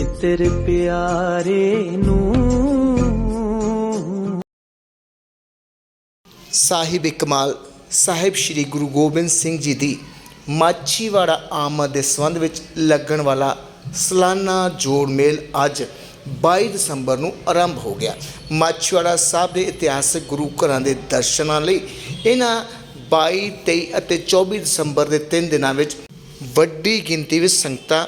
ਮਿੱਤਰ ਪਿਆਰੇ ਨੂੰ। ਸਾਹਿਬ ਇਕਮਾਲ, ਸਾਹਿਬ ਸ੍ਰੀ ਗੁਰੂ ਗੋਬਿੰਦ ਸਿੰਘ ਜੀ ਦੀ ਮਾਛੀਵਾੜਾ ਆਮਦ ਦੇ ਸੰਬੰਧ ਵਿੱਚ ਲੱਗਣ ਵਾਲਾ ਸਲਾਨਾ ਜੋੜ ਮੇਲ ਅੱਜ 22 ਦਸੰਬਰ ਨੂੰ ਆਰੰਭ ਹੋ ਗਿਆ। ਮਾਛੀਵਾੜਾ ਸਾਹਿਬ ਦੇ ਇਤਿਹਾਸਕ ਗੁਰੂ ਘਰਾਂ ਦੇ ਦਰਸ਼ਨਾਂ ਲਈ ਇਹਨਾਂ 22 23 ਅਤੇ 24 ਦਸੰਬਰ ਦੇ ਤਿੰਨ ਦਿਨਾਂ ਵਿੱਚ ਵੱਡੀ ਗਿਣਤੀ ਵਿੱਚ ਸੰਗਤਾਂ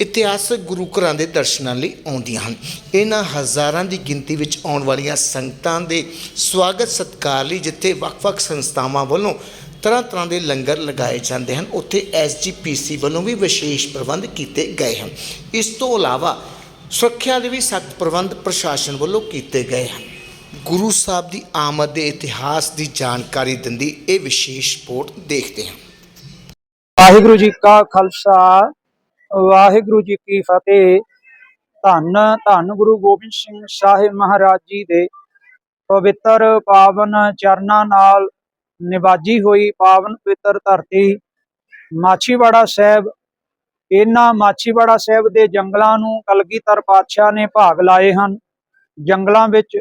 ਇਤਿਹਾਸਕ ਗੁਰੂ ਘਰਾਂ ਦੇ ਦਰਸ਼ਨਾਂ ਲਈ ਆਉਂਦੀਆਂ ਹਨ। ਇਹਨਾਂ ਹਜ਼ਾਰਾਂ ਦੀ ਗਿਣਤੀ ਵਿੱਚ ਆਉਣ ਵਾਲੀਆਂ ਸੰਗਤਾਂ ਦੇ ਸਵਾਗਤ ਸਤਿਕਾਰ ਲਈ ਜਿੱਥੇ ਵੱਖ-ਵੱਖ ਸੰਸਥਾਵਾਂ ਵੱਲੋਂ ਤਰ੍ਹਾਂ ਤਰ੍ਹਾਂ ਦੇ ਲੰਗਰ ਲਗਾਏ ਜਾਂਦੇ ਹਨ, ਉੱਥੇ ਐਸਜੀਪੀਸੀ ਵੱਲੋਂ ਵੀ ਵਿਸ਼ੇਸ਼ ਪ੍ਰਬੰਧ ਕੀਤੇ ਗਏ ਹਨ। ਇਸ ਤੋਂ ਇਲਾਵਾ ਸੁਰੱਖਿਆ ਦੇ ਵੀ ਸਖਤ ਪ੍ਰਬੰਧ ਪ੍ਰਸ਼ਾਸਨ ਵੱਲੋਂ ਕੀਤੇ ਗਏ ਹਨ। ਗੁਰੂ ਸਾਹਿਬ ਦੀ ਆਮਦ ਦੇ ਇਤਿਹਾਸ ਦੀ ਜਾਣਕਾਰੀ ਦਿੰਦੀ ਇਹ ਵਿਸ਼ੇਸ਼ ਰਿਪੋਰਟ ਦੇਖਦੇ ਹਾਂ। ਵਾਹਿਗੁਰੂ ਜੀ ਕਾ ਖਾਲਸਾ ਵਾਹਿਗੁਰੂ ਜੀ ਕੀ ਫਤਿਹ। ਧੰਨ ਧੰਨ ਗੁਰੂ ਗੋਬਿੰਦ ਸਿੰਘ ਸਾਹਿਬ ਮਹਾਰਾਜ ਜੀ ਦੇ ਪਵਿੱਤਰ ਪਾਵਨ ਚਰਨਾਂ ਨਾਲ ਨਿਵਾਜੀ ਹੋਈ ਪਾਵਨ ਪਵਿੱਤਰ ਧਰਤੀ ਮਾਛੀਵਾੜਾ ਸਾਹਿਬ। ਇਹਨਾਂ ਮਾਛੀਵਾੜਾ ਸਾਹਿਬ ਦੇ ਜੰਗਲਾਂ ਨੂੰ ਕਲਗੀਧਰ ਪਾਤਸ਼ਾਹ ਨੇ ਭਾਗ ਲਾਏ ਹਨ। ਜੰਗਲਾਂ ਵਿੱਚ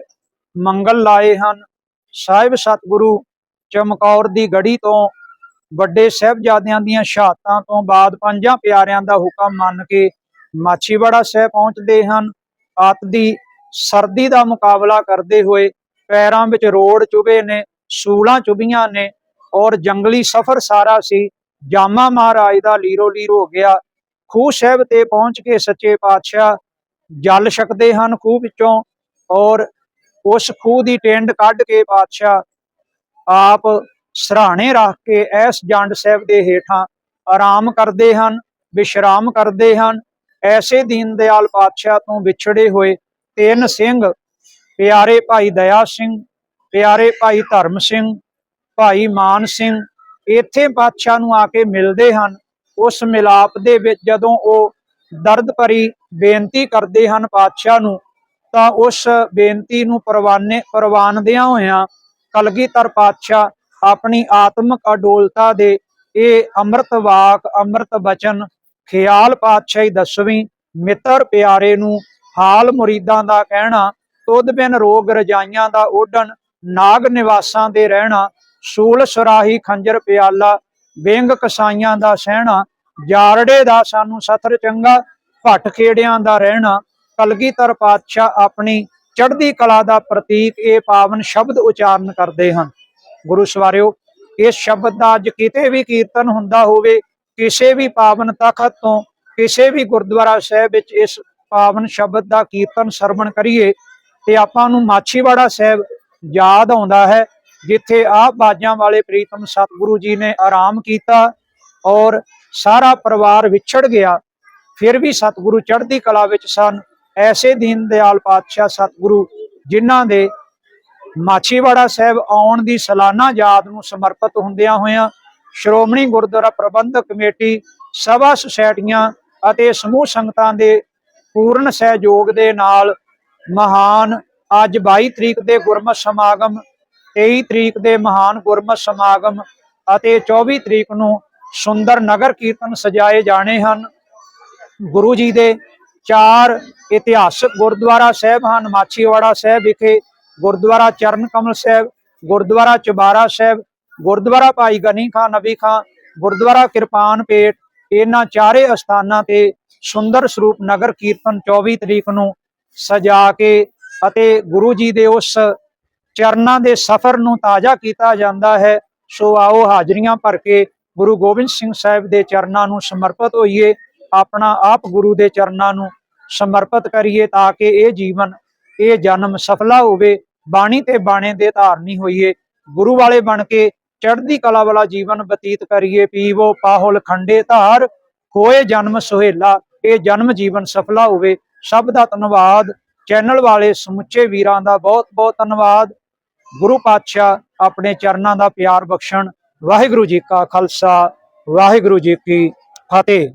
ਮੰਗਲ ਲਾਏ ਹਨ। ਸਾਹਿਬ ਸਤਿਗੁਰੂ ਚਮਕੌਰ ਦੀ ਗੜੀ ਤੋਂ ਵੱਡੇ ਸਾਹਿਬਜ਼ਾਦਿਆਂ ਦੀਆਂ ਸ਼ਹਾਦਤਾਂ ਤੋਂ ਬਾਅਦ ਪੰਜਾਂ ਪਿਆਰਿਆਂ ਦਾ ਹੁਕਮ ਮੰਨ ਕੇ ਮਾਛੀਵਾੜਾ ਸਾਹਿਬ ਪਹੁੰਚਦੇ ਹਨ। ਆਤ ਦੀ ਸਰਦੀ ਦਾ ਮੁਕਾਬਲਾ ਕਰਦੇ ਹੋਏ ਪੈਰਾਂ ਵਿੱਚ ਰੋੜ ਚੁਭੇ ਨੇ, ਸੂਲਾਂ ਚੁਭੀਆਂ ਨੇ ਔਰ ਜੰਗਲੀ ਸਫ਼ਰ ਸਾਰਾ ਸੀ। ਜਾਮਾ ਮਹਾਰਾਜ ਦਾ ਲੀਰੋ ਲੀਰ ਹੋ ਗਿਆ। ਖੂਹ ਸਾਹਿਬ ਤੇ ਪਹੁੰਚ ਕੇ ਸੱਚੇ ਪਾਤਸ਼ਾਹ ਜਲ ਛਕਦੇ ਹਨ ਖੂਹ ਵਿੱਚੋਂ ਔਰ ਉਸ ਖੂਹ ਦੀ ਟਿੰਡ ਕੱਢ ਕੇ ਪਾਤਸ਼ਾਹ ਆਪ ਸਰਾਣੇ ਰੱਖ ਕੇ ਐਸ ਜੰਡ ਸਾਹਿਬ ਦੇ ਹੇਠਾਂ ਆਰਾਮ ਕਰਦੇ ਹਨ, ਵਿਸ਼ਰਾਮ ਕਰਦੇ ਹਨ। ਐਸੇ ਦੀਨ ਦਿਆਲ ਪਾਤਸ਼ਾਹ ਤੋਂ ਵਿਛੜੇ ਹੋਏ ਤਿੰਨ ਸਿੰਘ, ਪਿਆਰੇ ਭਾਈ ਦਇਆ ਸਿੰਘ, ਪਿਆਰੇ ਭਾਈ ਧਰਮ ਸਿੰਘ, ਭਾਈ ਮਾਨ ਸਿੰਘ, ਇੱਥੇ ਪਾਤਸ਼ਾਹ ਨੂੰ ਆ ਕੇ ਮਿਲਦੇ ਹਨ। ਉਸ ਮਿਲਾਪ ਦੇ ਵਿੱਚ ਜਦੋਂ ਉਹ ਦਰਦ ਭਰੀ ਬੇਨਤੀ ਕਰਦੇ ਹਨ ਪਾਤਸ਼ਾਹ ਨੂੰ, ਤਾਂ ਉਸ ਬੇਨਤੀ ਨੂੰ ਪ੍ਰਵਾਨੇ, ਪ੍ਰਵਾਨਦਿਆਂ ਹੋਇਆਂ ਕਲਗੀਧਰ ਪਾਤਸ਼ਾਹ ਆਪਣੀ ਆਤਮਿਕ ਅਡੋਲਤਾ ਦੇ ਇਹ ਅੰਮ੍ਰਿਤ ਵਾਕ, ਅੰਮ੍ਰਿਤ ਬਚਨ ਖਿਆਲ ਪਾਤਸ਼ਾਹੀ ਦਸਵੀਂ, ਮਿੱਤਰ ਪਿਆਰੇ ਨੂੰ ਹਾਲ ਮੁਰੀਦਾਂ ਦਾ ਕਹਿਣਾ, ਤੁਧ ਬਿਨ ਰੋਗ ਰਜਾਈਆਂ ਦਾ ਓਢਣ, ਨਾਗ ਨਿਵਾਸਾਂ ਦੇ ਰਹਿਣਾ, ਸੂਲ ਸਰਾਹੀ ਖੰਜਰ ਪਿਆਲਾ, ਵਿੰਗ ਕਸਾਈਆਂ ਦਾ ਸਹਿਣਾ, ਜਾਰੜੇ ਦਾ ਸਾਨੂੰ ਸਥਰ ਚੰਗਾ, ਭੱਟ ਖੇੜਿਆਂ ਦਾ ਰਹਿਣਾ, ਕਲਗੀਧਰ ਪਾਤਸ਼ਾਹ ਆਪਣੀ ਚੜ੍ਹਦੀ ਕਲਾ ਦਾ ਪ੍ਰਤੀਕ ਇਹ ਪਾਵਨ ਸ਼ਬਦ ਉਚਾਰਨ ਕਰਦੇ ਹਨ। ਗੁਰੂ ਸਵਾਰਿਓ ਇਸ ਸ਼ਬਦ ਦਾ ਅੱਜ ਕਿਤੇ ਵੀ ਕੀਰਤਨ ਹੁੰਦਾ ਹੋਵੇ, ਕਿਸੇ ਵੀ ਪਾਵਨ ਤਖਤ ਤੋਂ ਕਿਸੇ ਵੀ ਗੁਰਦੁਆਰਾ ਸਾਹਿਬ ਵਿੱਚ ਇਸ ਪਾਵਨ ਸ਼ਬਦ ਦਾ ਕੀਰਤਨ ਸਰਵਣ ਕਰੀਏ, ਤੇ ਆਪਾਂ ਨੂੰ ਮਾਛੀਵਾੜਾ ਸਾਹਿਬ ਯਾਦ ਆਉਂਦਾ ਹੈ, ਜਿੱਥੇ ਆਪ ਬਾਜਾਂ ਵਾਲੇ ਪ੍ਰੀਤਮ ਸਤਿਗੁਰੂ ਜੀ ਨੇ ਆਰਾਮ ਕੀਤਾ ਔਰ ਸਾਰਾ ਪਰਿਵਾਰ ਵਿਛੜ ਗਿਆ। ਫਿਰ ਵੀ ਸਤਿਗੁਰੂ ਚੜ੍ਹਦੀ ਕਲਾ ਵਿੱਚ ਸਨ। ਐਸੇ ਦੀਨ ਦਿਆਲ ਪਾਤਸ਼ਾਹ ਸਤਿਗੁਰੂ ਜਿਨ੍ਹਾਂ ਦੇ ਮਾਛੀਵਾੜਾ ਸਾਹਿਬ ਆਉਣ ਦੀ ਸਾਲਾਨਾ ਯਾਦ ਨੂੰ ਸਮਰਪਿਤ ਹੁੰਦਿਆਂ ਹੋਇਆਂ ਸ਼੍ਰੋਮਣੀ ਗੁਰਦੁਆਰਾ ਪ੍ਰਬੰਧਕ ਕਮੇਟੀ, ਸਭਾ ਸੁਸਾਇਟੀਆਂ ਅਤੇ ਸਮੂਹ ਸੰਗਤਾਂ ਦੇ ਪੂਰਨ ਸਹਿਯੋਗ ਦੇ ਨਾਲ ਮਹਾਨ ਅੱਜ 22 ਤਰੀਕ ਦੇ ਗੁਰਮਤਿ ਸਮਾਗਮ 23 ਤਰੀਕ ਦੇ ਮਹਾਨ ਗੁਰਮਤਿ ਸਮਾਗਮ ਅਤੇ 24 ਤਰੀਕ ਨੂੰ ਸੁੰਦਰ ਨਗਰ ਕੀਰਤਨ ਸਜਾਏ ਜਾਣੇ ਹਨ। ਗੁਰੂ ਜੀ ਦੇ ਚਾਰ ਇਤਿਹਾਸਕ ਗੁਰਦੁਆਰਾ ਸਾਹਿਬ ਹਨ, ਮਾਛੀਵਾੜਾ ਸਾਹਿਬ ਵਿਖੇ ਗੁਰਦੁਆਰਾ ਚਰਨ ਕਮਲ ਸਾਹਿਬ, ਗੁਰਦੁਆਰਾ ਚਬਾਰਾ ਸਾਹਿਬ, ਗੁਰਦੁਆਰਾ ਭਾਈ ਗਨੀ ਖਾਂ, ਨਬੀ ਖਾਂ, ਗੁਰਦੁਆਰਾ ਕਿਰਪਾਨ ਪੇਟ ਇਹਨਾਂ ਚਾਰੇ ਅਸਥਾਨਾਂ ਤੇ ਸੁੰਦਰ ਸਰੂਪ ਨਗਰ ਕੀਰਤਨ 24 ਤਰੀਕ ਨੂੰ ਸਜਾ ਕੇ ਅਤੇ ਗੁਰੂ ਜੀ ਦੇ ਉਸ ਚਰਨਾਂ ਦੇ ਸਫ਼ਰ ਨੂੰ ਤਾਜ਼ਾ ਕੀਤਾ ਜਾਂਦਾ ਹੈ, ਸੋ ਆਓ ਹਾਜ਼ਰੀਆਂ ਭਰ ਕੇ ਗੁਰੂ ਗੋਬਿੰਦ ਸਿੰਘ ਸਾਹਿਬ ਦੇ ਚਰਨਾਂ ਨੂੰ ਸਮਰਪਿਤ ਹੋਈਏ, ਆਪਣਾ ਆਪ ਗੁਰੂ ਦੇ ਚਰਨਾਂ ਨੂੰ ਸਮਰਪਿਤ ਕਰੀਏ ਤਾਂ ਕਿ ਇਹ ਜੀਵਨ ਇਹ ਜਨਮ ਸਫਲਾ ਹੋਵੇ, ਬਾਣੀ ਤੇ ਬਾਣੇ ਦੇ ਧਾਰਨੀ ਹੋਈਏ, ਗੁਰੂ ਵਾਲੇ ਬਣ ਕੇ ਚੜ੍ਹਦੀ ਕਲਾ ਵਾਲਾ ਜੀਵਨ ਬਤੀਤ ਕਰੀਏ, ਪੀਵੋ ਪਾਹੁਲ ਖੰਡੇ ਧਾਰ ਹੋਏ ਜਨਮ ਸੁਹੇਲਾ, ਇਹ ਜਨਮ ਜੀਵਨ ਸਫਲਾ ਹੋਵੇ। ਸਭ ਦਾ ਧੰਨਵਾਦ। ਚੈਨਲ ਵਾਲੇ ਸਮੁੱਚੇ ਵੀਰਾਂ ਦਾ ਬਹੁਤ ਬਹੁਤ ਧੰਨਵਾਦ। ਗੁਰੂ ਪਾਤਸ਼ਾਹ ਆਪਣੇ ਚਰਨਾਂ ਦਾ ਪਿਆਰ ਬਖਸ਼ਣ। ਵਾਹਿਗੁਰੂ ਜੀ ਕਾ ਖਾਲਸਾ, ਵਾਹਿਗੁਰੂ ਜੀ ਕੀ ਫਤਿਹ।